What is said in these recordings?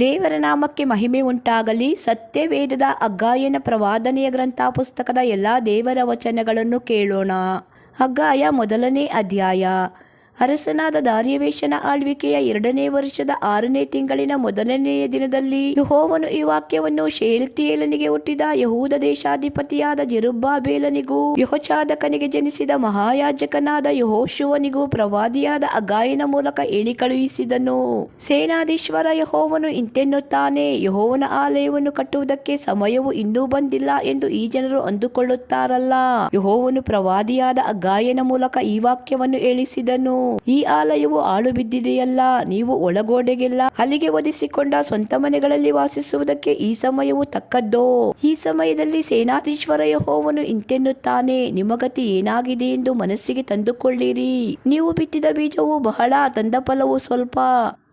ದೇವರ ನಾಮಕ್ಕೆ ಮಹಿಮೆ ಉಂಟಾಗಲಿ, ಸತ್ಯವೇದದ ಅಗ್ಗಾಯನ ಪ್ರವಾದನೆಯ ಗ್ರಂಥ ಪುಸ್ತಕದ ಎಲ್ಲ ದೇವರ ವಚನಗಳನ್ನು ಕೇಳೋಣ. ಅಗ್ಗಾಯ ಮೊದಲನೇ ಅಧ್ಯಾಯ. ಅರಸನಾದ ದಾರ್ಯವೇಶನ ಆಳ್ವಿಕೆಯ ಎರಡನೇ ವರ್ಷದ ಆರನೇ ತಿಂಗಳಿನ ಮೊದಲನೆಯ ದಿನದಲ್ಲಿ ಯಹೋವನು ಈ ವಾಕ್ಯವನ್ನು ಶೇಲ್ತಿಯೇಲನಿಗೆ ಹುಟ್ಟಿದ ಯಹೂದ ದೇಶಾಧಿಪತಿಯಾದ ಜೆರುಬ್ಬಾಬೇಲನಿಗೂ ಯಹೋಚಾದಕನಿಗೆ ಜನಿಸಿದ ಮಹಾಯಾಜಕನಾದ ಯಹೋಶುವನಿಗೂ ಪ್ರವಾದಿಯಾದ ಅಗಾಯನ ಮೂಲಕ ಏಳಿ ಕಳುಹಿಸಿದನು. ಸೇನಾಧೀಶ್ವರ ಯಹೋವನು ಇಂತೆನ್ನುತ್ತಾನೆ, ಯಹೋವನ ಆಲಯವನ್ನು ಕಟ್ಟುವುದಕ್ಕೆ ಸಮಯವು ಇನ್ನೂ ಬಂದಿಲ್ಲ ಎಂದು ಈ ಜನರು ಅಂದುಕೊಳ್ಳುತ್ತಾರಲ್ಲ. ಯಹೋವನು ಪ್ರವಾದಿಯಾದ ಅಗಾಯನ ಮೂಲಕ ಈ ವಾಕ್ಯವನ್ನು ಹೇಳಿಸಿದನು. ಈ ಆಲಯವು ಆಳು ಬಿದ್ದಿದೆಯಲ್ಲ, ನೀವು ಒಳಗೋಡೆಗೆಲ್ಲ ಅಲ್ಲಿಗೆ ಒದಿಸಿಕೊಂಡ ಸ್ವಂತ ಮನೆಗಳಲ್ಲಿ ವಾಸಿಸುವುದಕ್ಕೆ ಈ ಸಮಯವು ತಕ್ಕದ್ದೋ? ಈ ಸಮಯದಲ್ಲಿ ಸೇನಾಧೀಶ್ವರ ಯಹೋವನು ಇಂತೆನ್ನುತ್ತಾನೆ ನಿಮಗತಿ ಏನಾಗಿದೆ ಎಂದು ಮನಸ್ಸಿಗೆ ತಂದುಕೊಳ್ಳಿರಿ. ನೀವು ಬಿತ್ತಿದ ಬೀಜವು ಬಹಳ ತಂದ ಫಲವು ಸ್ವಲ್ಪ.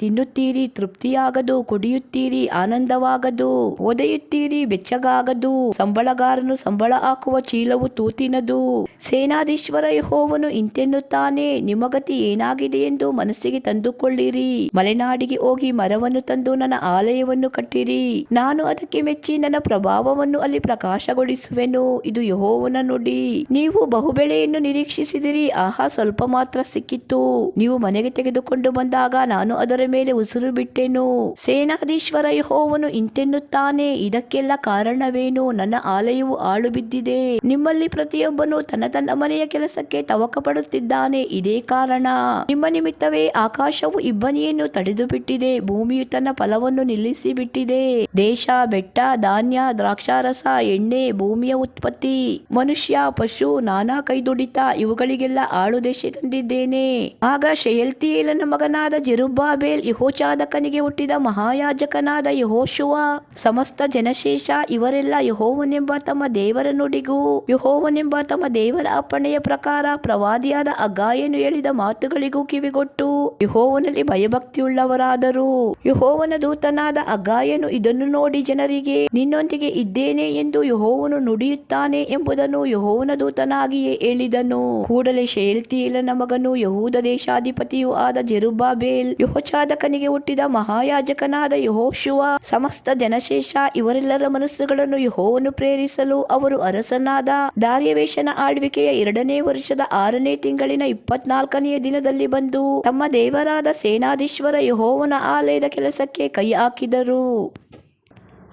ತಿನ್ನುತ್ತೀರಿ, ತೃಪ್ತಿಯಾಗದು, ಕುಡಿಯುತ್ತೀರಿ, ಆನಂದವಾಗದು, ಒದೆಯುತ್ತೀರಿ, ಬೆಚ್ಚಗಾಗದು, ಸಂಬಳಗಾರನು ಸಂಬಳ ಹಾಕುವ ಚೀಲವು ತೂತಿನದು. ಸೇನಾಧೀಶ್ವರ ಯಹೋವನು ಇಂತೆನ್ನುತ್ತಾನೆ, ನಿಮಗತಿ ಏನಾಗಿದೆ ಎಂದು ಮನಸ್ಸಿಗೆ ತಂದುಕೊಳ್ಳಿರಿ. ಮಲೆನಾಡಿಗೆ ಹೋಗಿ ಮರವನ್ನು ತಂದು ನನ್ನ ಆಲಯವನ್ನು ಕಟ್ಟಿರಿ. ನಾನು ಅದಕ್ಕೆ ಮೆಚ್ಚಿ ನನ್ನ ಪ್ರಭಾವವನ್ನು ಅಲ್ಲಿ ಪ್ರಕಾಶಗೊಳಿಸುವೆನು. ಇದು ಯಹೋವನ ನುಡಿ. ನೀವು ಬಹುಬೆಳೆಯನ್ನು ನಿರೀಕ್ಷಿಸಿದಿರಿ, ಆಹಾ ಸ್ವಲ್ಪ ಮಾತ್ರ ಸಿಕ್ಕಿತ್ತು. ನೀವು ಮನೆಗೆ ತೆಗೆದುಕೊಂಡು ಬಂದಾಗ ನಾನು ಅದರ ಮೇಲೆ ಉಸಿರು ಬಿಟ್ಟೆನು? ಸೇನಾಧೀಶ್ವರ ಯಹೋವನು ಇಂತೆನ್ನುತ್ತಾನೆ, ಇದಕ್ಕೆಲ್ಲ ಕಾರಣವೇನು? ನನ್ನ ಆಲಯವು ಆಳು ಬಿದ್ದಿದೆ ನಿಮ್ಮಲ್ಲಿ ಪ್ರತಿಯೊಬ್ಬನು ತನ್ನ ತನ್ನ ಮನೆಯ ಕೆಲಸಕ್ಕೆ ತವಕ ಪಡುತ್ತಿದ್ದಾನೆ ಇದೇ ಕಾರಣ. ನಿಮ್ಮ ನಿಮಿತ್ತವೇ ಆಕಾಶವು ಇಬ್ಬನಿಯನ್ನು ತಡೆದು ಬಿಟ್ಟಿದೆ ಭೂಮಿಯು ತನ್ನ ಫಲವನ್ನು ನಿಲ್ಲಿಸಿ ಬಿಟ್ಟಿದೆ ದೇಶ, ಬೆಟ್ಟ, ಧಾನ್ಯ, ದ್ರಾಕ್ಷಾರಸ, ಎಣ್ಣೆ, ಭೂಮಿಯ ಉತ್ಪತ್ತಿ. ಮನುಷ್ಯ, ಪಶು, ನಾನಾ ಕೈದುಡಿತ, ಇವುಗಳಿಗೆಲ್ಲ ಆಳು ದೇಶ ತಂದಿದ್ದೇನೆ. ಆಗ ಶೆಯಲ್ತಿಯೇಲನ ಮಗನಾದ ಜೆರುಬ್ಬಾಬೇಲ್ ಯಹೋಚಾದಕನಿಗೆ ಹುಟ್ಟಿದ ಮಹಾಯಾಜಕನಾದ ಯಹೋಶುವ, ಸಮಸ್ತ ಜನಶೇಷ ಇವರೆಲ್ಲ ಯಹೋವನೆಂಬ ತಮ್ಮ ದೇವರ ನುಡಿಗೂ ಯಹೋವನೆಂಬ ತಮ್ಮ ದೇವರ ಅಪ್ಪಣೆಯ ಪ್ರಕಾರ ಪ್ರವಾದಿಯಾದ ಅಗಾಯನು ಹೇಳಿದ ಮಾತುಗಳಿಗೂ ಕಿವಿಗೊಟ್ಟು ಯಹೋವನಲ್ಲಿ ಭಯಭಕ್ತಿಯುಳ್ಳವರಾದರು. ಯಹೋವನ ದೂತನಾದ ಅಗಾಯನು ಇದನ್ನು ನೋಡಿ ಜನರಿಗೆ, ನಿನ್ನೊಂದಿಗೆ ಇದ್ದೇನೆ ಎಂದು ಯಹೋವನು ನುಡಿಯುತ್ತಾನೆ ಎಂಬುದನ್ನು ಯಹೋವನ ದೂತನಾಗಿಯೇ ಹೇಳಿದನು. ಕೂಡಲೇ ಶೇಲ್ತಿಯೇಲನ ನಮಗನು ಯಹೂದ ದೇಶಾಧಿಪತಿಯೂ ಆದ ಜೆರುಬ್ಬಾಬೇಲ್ ಯಹೋಚಾದಕನಿಗೆ ಹುಟ್ಟಿದ ಮಹಾಯಾಜಕನಾದ ಯಹೋಶುವ, ಸಮಸ್ತ ಜನಶೇಷ, ಇವರೆಲ್ಲರ ಮನಸ್ಸುಗಳನ್ನು ಯಹೋವನ್ನು ಪ್ರೇರಿಸಲು ಅವರು ಅರಸನಾದ ದಾರ್ಯವೇಶನ ಆಳ್ವಿಕೆಯ ಎರಡನೇ ವರ್ಷದ ಆರನೇ ತಿಂಗಳಿನ ಇಪ್ಪತ್ನಾಲ್ಕನೆಯ ದಿನದಲ್ಲಿ ಬಂದು ತಮ್ಮ ದೇವರಾದ ಸೇನಾಧೀಶ್ವರ ಯಹೋವನ ಆಲಯದ ಕೆಲಸಕ್ಕೆ ಕೈ ಹಾಕಿದರು.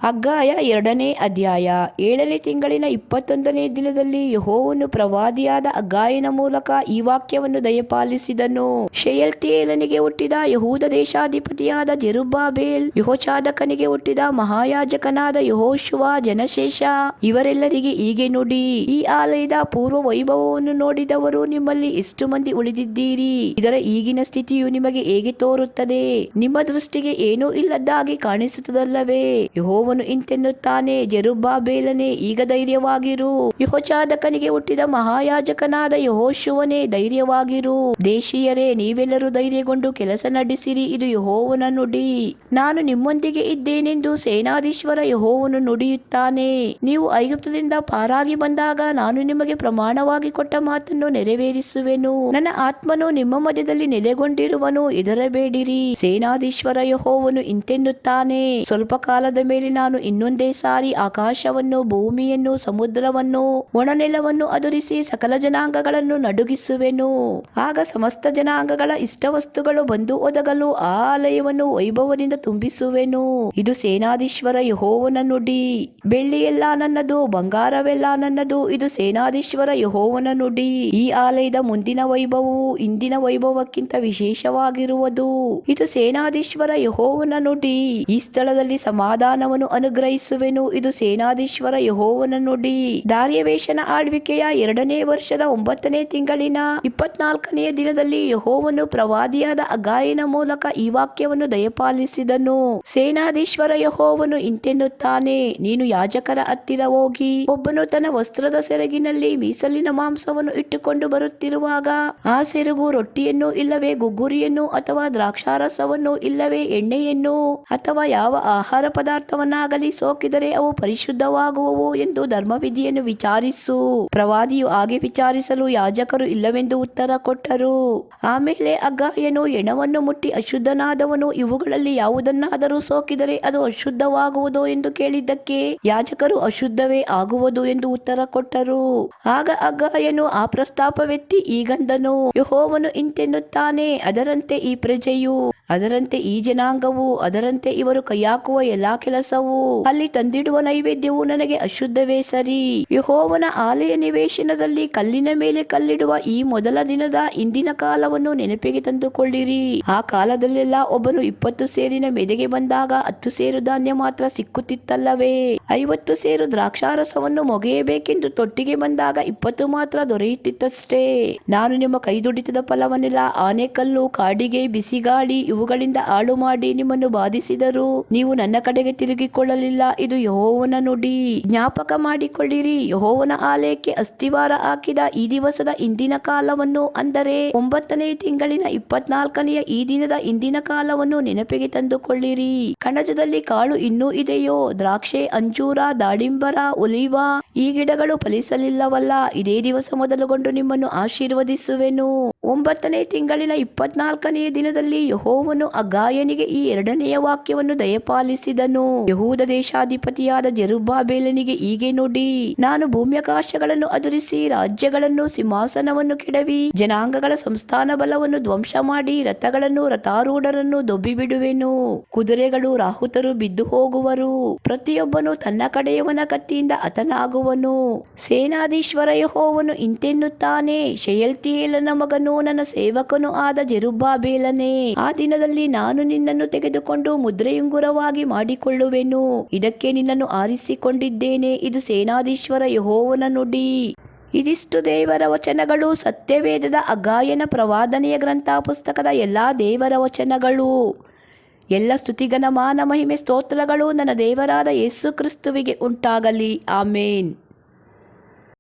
ಅಗ್ಗಾಯ ಎರಡನೇ ಅಧ್ಯಾಯ. ಏಳನೇ ತಿಂಗಳಿನ ಇಪ್ಪತ್ತೊಂದನೇ ದಿನದಲ್ಲಿ ಯಹೋವನ್ನು ಪ್ರವಾದಿಯಾದ ಅಗ್ಗಾಯನ ಮೂಲಕ ಈ ವಾಕ್ಯವನ್ನು ದಯಪಾಲಿಸಿದನು. ಶೆಯಲ್ತಿಯೇಲನಿಗೆ ಹುಟ್ಟಿದ ಯಹೂದ ದೇಶಾಧಿಪತಿಯಾದ ಜೆರುಬಾಬೇಲ್ ಯಹೋಚಾದಕನಿಗೆ ಹುಟ್ಟಿದ ಮಹಾಯಾಜಕನಾದ ಯಹೋಶುವ ಜನಶೇಷ, ಇವರೆಲ್ಲರಿಗೆ ಹೀಗೆ ನುಡಿ, ಈ ಆಲಯದ ಪೂರ್ವ ವೈಭವವನ್ನು ನೋಡಿದವರು ನಿಮ್ಮಲ್ಲಿ ಎಷ್ಟು ಮಂದಿ ಉಳಿದಿದ್ದೀರಿ? ಇದರ ಈಗಿನ ಸ್ಥಿತಿಯು ನಿಮಗೆ ಹೇಗೆ ತೋರುತ್ತದೆ? ನಿಮ್ಮ ದೃಷ್ಟಿಗೆ ಏನೂ ಇಲ್ಲದ್ದಾಗಿ ಕಾಣಿಸುತ್ತದಲ್ಲವೇ? ಯಹೋವನು ಇಂತೆನ್ನುತ್ತಾನೆ, ಜೆರುಬ್ಬಾಬೇಲನೆ, ಈಗ ಧೈರ್ಯವಾಗಿರು. ಯಹೋಚಾದಕನಿಗೆ ಹುಟ್ಟಿದ ಮಹಾಯಾಜಕನಾದ ಯಹೋಶುವನೇ, ಧೈರ್ಯವಾಗಿರು. ದೇಶೀಯರೇ, ನೀವೆಲ್ಲರೂ ಧೈರ್ಯಗೊಂಡು ಕೆಲಸ ನಡೆಸಿರಿ, ಇದು ಯಹೋವನ ನುಡಿ. ನಾನು ನಿಮ್ಮೊಂದಿಗೆ ಇದ್ದೇನೆಂದು ಸೇನಾಧೀಶ್ವರ ಯಹೋವನು ನುಡಿಯುತ್ತಾನೆ. ನೀವು ಐಗುಪ್ತದಿಂದ ಪಾರಾಗಿ ಬಂದಾಗ ನಾನು ನಿಮಗೆ ಪ್ರಮಾಣವಾಗಿ ಕೊಟ್ಟ ಮಾತನ್ನು ನೆರವೇರಿಸುವೆನು. ನನ್ನ ಆತ್ಮನು ನಿಮ್ಮ ಮಧ್ಯದಲ್ಲಿ ನೆಲೆಗೊಂಡಿರುವನು ಇದರಬೇಡಿರಿ ಸೇನಾಧೀಶ್ವರ ಯಹೋವನು ಇಂತೆನ್ನುತ್ತಾನೆ. ಸ್ವಲ್ಪ ಕಾಲದ ಮೇಲೆ ನಾನು ಇನ್ನೊಂದೇ ಸಾರಿ ಆಕಾಶವನ್ನು, ಭೂಮಿಯನ್ನು, ಸಮುದ್ರವನ್ನು, ಒಣನೆಲವನ್ನು ಅದುರಿಸಿ ಸಕಲ ಜನಾಂಗಗಳನ್ನು ನಡುಗಿಸುವೆನು. ಆಗ ಸಮಸ್ತ ಜನಾಂಗಗಳ ಇಷ್ಟವಸ್ತುಗಳು ಬಂದು ಒದಗಲು ಆ ಆಲಯವನ್ನು ವೈಭವದಿಂದ ತುಂಬಿಸುವೆನು. ಇದು ಸೇನಾಧೀಶ್ವರ ಯಹೋವನ ನುಡಿ. ಬೆಳ್ಳಿಯೆಲ್ಲ ನನ್ನದು, ಬಂಗಾರವೆಲ್ಲ ನನ್ನದು, ಇದು ಸೇನಾಧೀಶ್ವರ ಯಹೋವನ ನುಡಿ. ಈ ಆಲಯದ ಮುಂದಿನ ವೈಭವವು ಇಂದಿನ ವೈಭವಕ್ಕಿಂತ ವಿಶೇಷವಾಗಿರುವುದು. ಇದು ಸೇನಾಧೀಶ್ವರ ಯಹೋವನ ನುಡಿ. ಈ ಸ್ಥಳದಲ್ಲಿ ಸಮಾಧಾನವನ್ನು ಅನುಗ್ರಹಿಸುವೆನು. ಇದು ಸೇನಾಧೀಶ್ವರ ಯಹೋವನ ನುಡಿ. ದಾರ್ಯವೇಶನ ಆಳ್ವಿಕೆಯ ಎರಡನೇ ವರ್ಷದ ಒಂಬತ್ತನೇ ತಿಂಗಳಿನ ಇಪ್ಪತ್ನಾಲ್ಕನೆಯ ದಿನದಲ್ಲಿ ಯಹೋವನು ಪ್ರವಾದಿಯಾದ ಅಗಾಯನ ಮೂಲಕ ಈ ವಾಕ್ಯವನ್ನು ದಯಪಾಲಿಸಿದನು. ಸೇನಾಧೀಶ್ವರ ಯಹೋವನು ಇಂತೆನ್ನುತ್ತಾನೆ, ನೀನು ಯಾಜಕರ ಹತ್ತಿರ ಹೋಗಿ, ಒಬ್ಬನು ತನ್ನ ವಸ್ತ್ರದ ಸೆರಗಿನಲ್ಲಿ ಮೀಸಲಿನ ಮಾಂಸವನ್ನು ಇಟ್ಟುಕೊಂಡು ಬರುತ್ತಿರುವಾಗ, ಆ ಸೆರಗು ರೊಟ್ಟಿಯನ್ನು ಇಲ್ಲವೇ ಗುಗ್ಗುರಿಯನ್ನು ಅಥವಾ ದ್ರಾಕ್ಷಾರಸವನ್ನು ಇಲ್ಲವೇ ಎಣ್ಣೆಯನ್ನು ಅಥವಾ ಯಾವ ಆಹಾರ ಪದಾರ್ಥವನ್ನ ಯಾವನನ್ನಾಗಲಿ ಸೋಕಿದರೆ ಅವು ಪರಿಶುದ್ಧವಾಗುವವು ಎಂದು ಧರ್ಮವಿಧಿಯನ್ನು ವಿಚಾರಿಸು. ಪ್ರವಾದಿಯು ಹಾಗೆ ವಿಚಾರಿಸಲು ಯಾಜಕರು ಇಲ್ಲವೆಂದು ಉತ್ತರ ಕೊಟ್ಟರು. ಆಮೇಲೆ ಅಗ್ಗಾಯನು ಎಣವನ್ನು ಮುಟ್ಟಿ ಅಶುದ್ಧನಾದವನು, ಇವುಗಳಲ್ಲಿ ಯಾವುದನ್ನಾದರೂ ಸೋಕಿದರೆ ಅದು ಅಶುದ್ಧವಾಗುವುದೋ ಎಂದು ಕೇಳಿದ್ದಕ್ಕೆ ಯಾಜಕರು ಅಶುದ್ಧವೇ ಆಗುವುದು ಎಂದು ಉತ್ತರ ಕೊಟ್ಟರು. ಆಗ ಅಗ್ಗಾಯನು ಆ ಪ್ರಸ್ತಾಪವೆತ್ತಿ ಈಗಂದನು ಯಹೋವನು ಇಂತೆನ್ನುತ್ತಾನೆ, ಅದರಂತೆ ಈ ಪ್ರಜೆಯು ಅದರಂತೆ ಈ ಜನಾಂಗವು, ಅದರಂತೆ ಇವರು ಕೈಯಾಕುವ ಎಲ್ಲಾ ಕೆಲಸವು ಅಲ್ಲಿ ತಂದಿಡುವ ನೈವೇದ್ಯವು ನನಗೆ ಅಶುದ್ಧವೇ ಸರಿ. ಯಹೋವನ ಆಲಯ ನಿವೇಶನದಲ್ಲಿ ಕಲ್ಲಿನ ಮೇಲೆ ಕಲ್ಲಿಡುವ ಈ ಮೊದಲ ದಿನದ ಇಂದಿನ ಕಾಲವನ್ನು ನೆನಪಿಗೆ ತಂದುಕೊಳ್ಳಿರಿ. ಆ ಕಾಲದಲ್ಲೆಲ್ಲ ಒಬ್ಬನು ಇಪ್ಪತ್ತು ಸೇರಿನ ಮೆದೆಗೆ ಬಂದಾಗ ಹತ್ತು ಸೇರು ಧಾನ್ಯ ಮಾತ್ರ ಸಿಕ್ಕುತ್ತಿತ್ತಲ್ಲವೇ? ಐವತ್ತು ಸೇರು ದ್ರಾಕ್ಷಾರಸವನ್ನು ಮೊಗೆಯಬೇಕೆಂದು ತೊಟ್ಟಿಗೆ ಬಂದಾಗ ಇಪ್ಪತ್ತು ಮಾತ್ರ ದೊರೆಯುತ್ತಿತ್ತಷ್ಟೇ. ನಾನು ನಿಮ್ಮ ಕೈದುಡಿತದ ಫಲವನ್ನೆಲ್ಲ ಆನೆಕಲ್ಲು, ಕಾಡಿಗೆ, ಬಿಸಿಗಾಳಿ ಇವುಗಳಿಂದ ಹಾಳು ಮಾಡಿ ನಿಮ್ಮನ್ನು ಬಾಧಿಸಿದರು. ನೀವು ನನ್ನ ಕಡೆಗೆ ತಿರುಗಿಕೊಳ್ಳಲಿಲ್ಲ. ಇದು ಯಹೋವನ ನುಡಿ. ಜ್ಞಾಪಕ ಮಾಡಿಕೊಳ್ಳಿರಿ. ಯಹೋವನ ಆಲಯಕ್ಕೆ ಅಸ್ಥಿವಾರ ಹಾಕಿದ ಈ ದಿವಸದ ಇಂದಿನ ಕಾಲವನ್ನು ಅಂದರೆ ಒಂಬತ್ತನೇ ತಿಂಗಳಿನ ಇಪ್ಪತ್ನಾಲ್ಕನೆಯ ಈ ದಿನದ ಇಂದಿನ ಕಾಲವನ್ನು ನೆನಪಿಗೆ ತಂದುಕೊಳ್ಳಿರಿ. ಕಣಜದಲ್ಲಿ ಕಾಳು ಇನ್ನೂ ಇದೆಯೋ? ದ್ರಾಕ್ಷೆ, ಅಂಜೂರ, ದಾಳಿಂಬರ, ಒಲಿವ ಈ ಗಿಡಗಳು ಫಲಿಸಲಿಲ್ಲವಲ್ಲ? ಇದೇ ದಿವಸ ಮೊದಲುಗೊಂಡು ನಿಮ್ಮನ್ನು ಆಶೀರ್ವದಿಸುವೆನು. ಒಂಬತ್ತನೇ ತಿಂಗಳಿನ ಇಪ್ಪತ್ನಾಲ್ಕನೆಯ ದಿನದಲ್ಲಿ ಯಹೋವನು ಅಗಾಯನಿಗೆ ಈ ಎರಡನೆಯ ವಾಕ್ಯವನ್ನು ದಯಪಾಲಿಸಿದನು. ಯಹೂದ ದೇಶಾಧಿಪತಿಯಾದ ಜರುಬಾಬೇಲನಿಗೆ ಹೀಗೆ ನುಡಿ, ನಾನು ಭೂಮ್ಯಾಕಾಶಗಳನ್ನು ಅದುರಿಸಿ, ರಾಜ್ಯಗಳನ್ನು, ಸಿಂಹಾಸನವನ್ನು ಕೆಡವಿ, ಜನಾಂಗಗಳ ಸಂಸ್ಥಾನ ಬಲವನ್ನು ಧ್ವಂಸ ಮಾಡಿ, ರಥಗಳನ್ನು, ರಥಾರೂಢರನ್ನು ದೊಬ್ಬಿಬಿಡುವೆನು. ಕುದುರೆಗಳು ರಾಹುತರು ಬಿದ್ದು ಹೋಗುವರು ಪ್ರತಿಯೊಬ್ಬನು ತನ್ನ ಕಡೆಯವನ ಕತ್ತಿಯಿಂದ ಅತನಾಗುವನು ಸೇನಾಧೀಶ್ವರ ಯಹೋವನು ಇಂತೆನ್ನುತ್ತಾನೆ, ಶೆಯಲ್ತಿಯೇಲನ ಮಗನು ನನ್ನ ಸೇವಕನು ಆದ ಜೆರುಬ್ಬಾಬೇಲನೇ. ಆ ದಿನದಲ್ಲಿ ನಾನು ನಿನ್ನನ್ನು ತೆಗೆದುಕೊಂಡು ಮುದ್ರೆಯುಂಗುರವಾಗಿ ಮಾಡಿಕೊಳ್ಳುವೆನು. ಇದಕ್ಕೆ ನಿನ್ನನ್ನು ಆರಿಸಿಕೊಂಡಿದ್ದೇನೆ. ಇದು ಸೇನಾಧೀಶ್ವರ ಯಹೋವನ ನುಡಿ. ಇದಿಷ್ಟು ದೇವರ ವಚನಗಳು ಸತ್ಯವೇದದ ಅಗಾಯನ ಪ್ರವಾದನೆಯ ಗ್ರಂಥ ಪುಸ್ತಕದ ಎಲ್ಲಾ ದೇವರ ವಚನಗಳು. ಎಲ್ಲ ಸ್ತುತಿಗನ ಮಾನ ಮಹಿಮೆ ಸ್ತೋತ್ರಗಳು ನನ್ನ ದೇವರಾದ ಯೇಸು ಕ್ರಿಸ್ತುವಿಗೆ ಉಂಟಾಗಲಿ. ಆಮೇನ್.